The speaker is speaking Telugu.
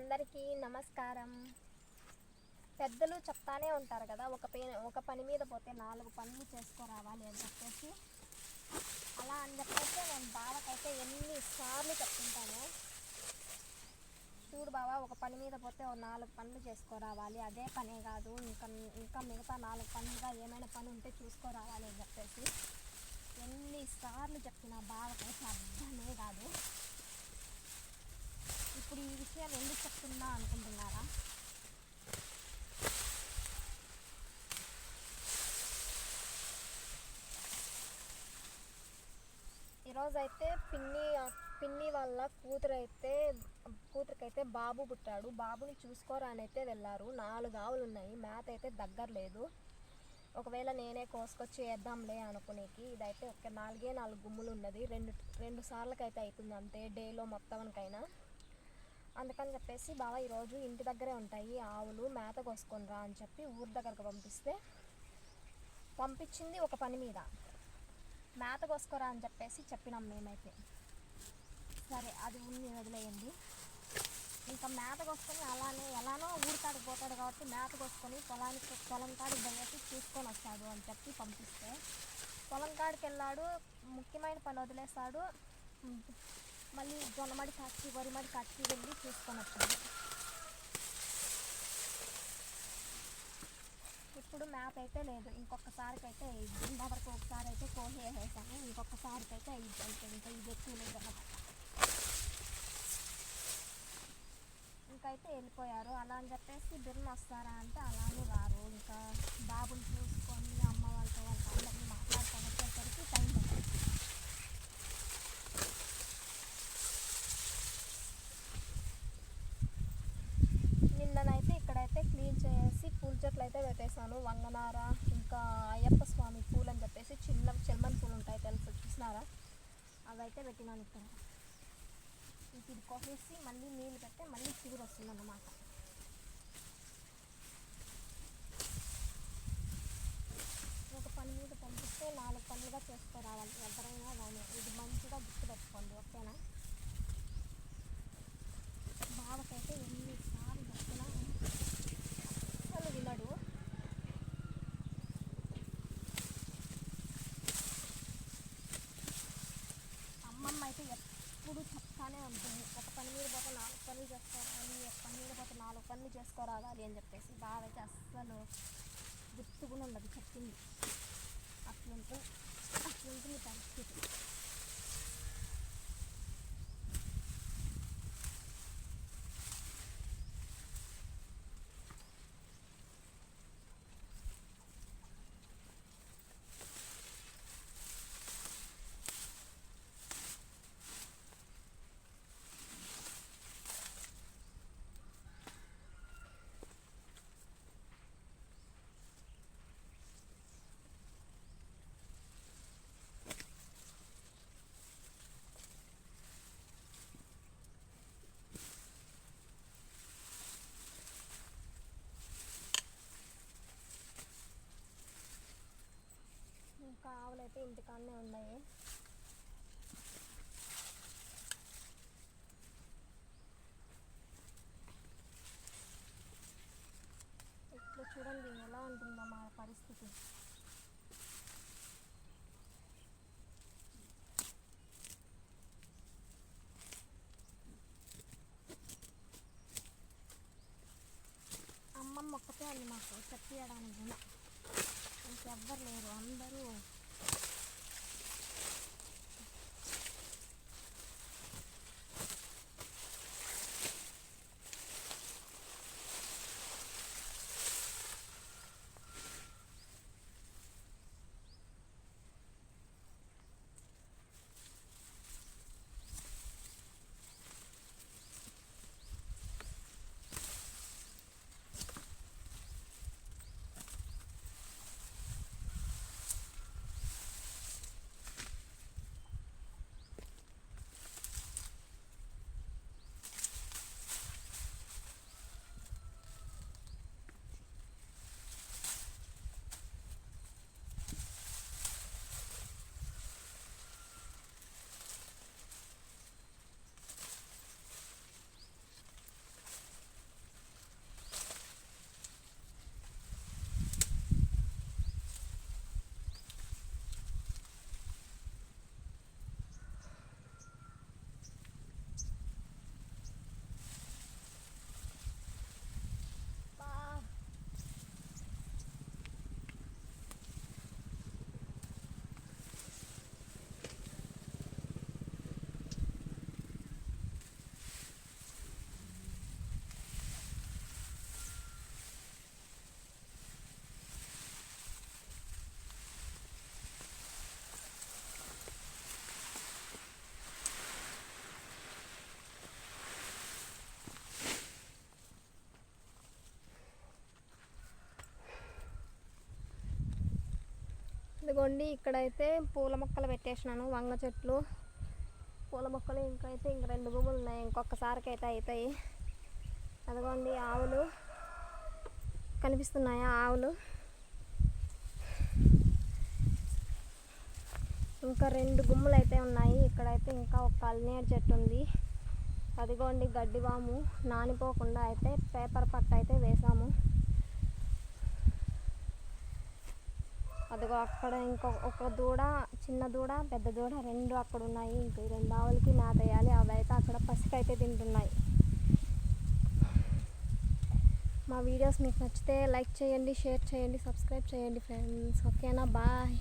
అందరికీ నమస్కారం. పెద్దలు చెప్తానే ఉంటారు కదా ఒక పే ఒక పని మీద పోతే నాలుగు పనులు చేసుకోరావాలి అని చెప్పేసి. అలా అని చెప్పేసి నేను బావకైతే ఎన్నిసార్లు చెప్తుంటాను. చూడు బావా ఒక పని మీద పోతే ఒక నాలుగు పనులు చేసుకోరావాలి. అదే పనే కాదు ఇంకా ఇంకా మిగతా నాలుగు పనులుగా ఏమైనా పని ఉంటే చూసుకోరావాలి అని చెప్పేసి. ఎన్నిసార్లు చెప్పిన బావకైతే అర్థమే కాదు. ఇప్పుడు ఈ విషయం ఎందుకు చెప్తున్నా అనుకుంటున్నారా? ఈరోజైతే పిన్ని పిన్ని వాళ్ళ కూతురు అయితే కూతురికైతే బాబు పుట్టాడు. బాబుని చూసుకోరానైతే వెళ్ళారు. నాలుగు ఆవులు ఉన్నాయి. మేత అయితే దగ్గర లేదు ఒకవేళ నేనే కోసుకొచ్చి వేద్దాంలే అనుకునేకి ఇదైతే ఒక నాలుగే నాలుగు గుమ్ములు ఉన్నది. రెండు రెండు సార్లకైతే అవుతుంది అంతే. డేలో మొత్తానికైనా అందుకని చెప్పేసి బావ ఈరోజు ఇంటి దగ్గరే ఉంటాయి ఆవులు మేత కోసుకొని రా అని చెప్పి ఊరి దగ్గరకు పంపిస్తే పంపించింది ఒక పని మీద. మేత కోసుకోరా అని చెప్పేసి చెప్పినాం మేమైతే. సరే అది ఉంది వదిలేయండి. ఇంకా మేత కోసుకొని అలానే ఎలానో ఊరికాడికి పోతాడు కాబట్టి మేత కోసుకొని పొలానికి పొలం కాడికి పోయేసి చూసుకొని వస్తాడు అని చెప్పి పంపిస్తే పొలం కాడికి వెళ్ళాడు ముఖ్యమైన పని వదిలేస్తాడు మళ్ళీ జొన్నమడి కాచి వరిమడి కాచి వెళ్ళి చూసుకొని వచ్చాము. ఇప్పుడు మ్యాప్ అయితే లేదు. ఇంకొకసారికి అయితే ఇంతవరకు ఒకసారి అయితే కోహి వేసేసాను ఇంకొకసారికి అయితే ఇది అయితే ఇంకా ఇది ఎక్కువ లేదు అన్నమాట. ఇంకైతే వెళ్ళిపోయారు. అలా అని చెప్పేసి బిర్న వస్తారా అంటే అలానే రారు. ఇంకా బాబుని పెట్టేశాను ఇంకా అయ్యప్ప స్వామి పూలు అని చెప్పేసి చిన్న చెల్మన్ పూలు ఉంటాయి తెలుసు చూసినారా? అవైతే పెట్టినాను ఇక్కడ. ఇది కోసేసి మళ్ళీ నీళ్ళు పెడితే మళ్ళీ చిగురు వస్తుంది అన్నమాట ఒక పని మీద పంపిస్తే నాలుగు పనులుగా చేసుకురావాలి ఎవరైనా కానీ ఇది మంచిగా గుర్తుపెట్టుకోండి ఓకేనా బావకైతే ఎన్నిసార్లు చెప్పినా అసలు వినడు అమ్మమ్మ అయితే ఎప్పుడు చెప్తానే ఉంటుంది. ఒక పని మీద పోతే నాలుగు పనులు చేసుకోవాలి ఒక పని మీద పోతే నాలుగు పనులు చేసుకోరాగాలి అని చెప్పేసి బావ అయితే అస్సలు గుర్తుకుని ఉండదు చెప్పింది. అట్లుంటే అట్లుంటుంది పరిస్థితి ఇంకా ఆవులు అయితే ఇంటికాడనే ఉన్నాయి. ఇప్పుడు చూడండి ఎలా ఉంటుందో మా పరిస్థితి. అమ్మమ్మ ఒక్కతే అండి మాకు చెప్పియడానికి ఇంకెవ్వరు లేరు అందరూ ఇదిగోండి ఇక్కడైతే పూల మొక్కలు పెట్టేసినాను వంగ చెట్లు. పూల మొక్కలు ఇంకైతే ఇంక రెండు భూములు ఉన్నాయి ఇంకొకసారికి అయితే అవుతాయి అదిగోండి ఆవులు. కనిపిస్తున్నాయా ఆవులు? ఇంకా రెండు గుమ్ములు అయితే ఉన్నాయి ఇక్కడైతే ఇంకా ఒక కల్నేరు చెట్టు ఉంది. అదిగోండి గడ్డి వాము నానిపోకుండా అయితే పేపర్ పట్ట అయితే వేసాము. అదిగో అక్కడ ఇంకొక ఒక దూడ చిన్న దూడ పెద్ద దూడ రెండు అక్కడ ఉన్నాయి. ఇంక రెండు ఆవులకి మేత వేయాలి. అవి అయితే అక్కడ పసికైతే అయితే తింటున్నాయి. మా వీడియోస్ మీకు నచ్చితే లైక్ చేయండి షేర్ చేయండి సబ్స్క్రైబ్ చేయండి ఫ్రెండ్స్. ఓకేనా? బాయ్.